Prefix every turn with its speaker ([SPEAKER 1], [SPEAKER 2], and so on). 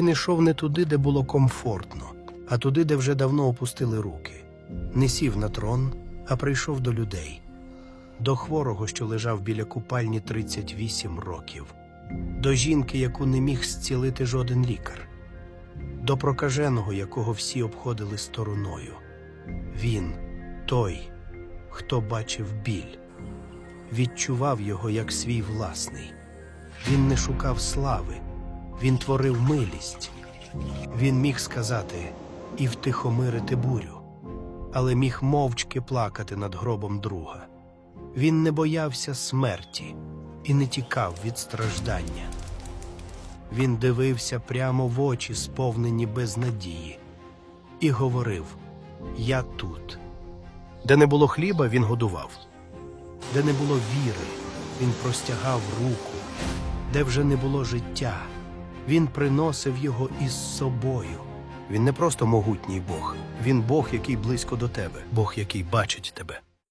[SPEAKER 1] Він йшов не туди, де було комфортно, а туди, де вже давно опустили руки. Не сів на трон, а прийшов до людей, до хворого, що лежав біля купальні 38 років, до жінки, яку не міг зцілити жоден лікар, до прокаженого, якого всі обходили стороною. Він той, хто бачив біль, відчував його як свій власний. Він не шукав слави, він творив милість. Він міг сказати і втихомирити бурю, але міг мовчки плакати над гробом друга. Він не боявся смерті і не тікав від страждання. Він дивився прямо в очі, сповнені безнадії, і говорив: Я тут. Де не було хліба, він годував, де не було віри, він простягав руку, де вже не було життя, він приносив його із собою. Він не просто могутній Бог, він Бог, який близько до тебе, Бог, який бачить тебе.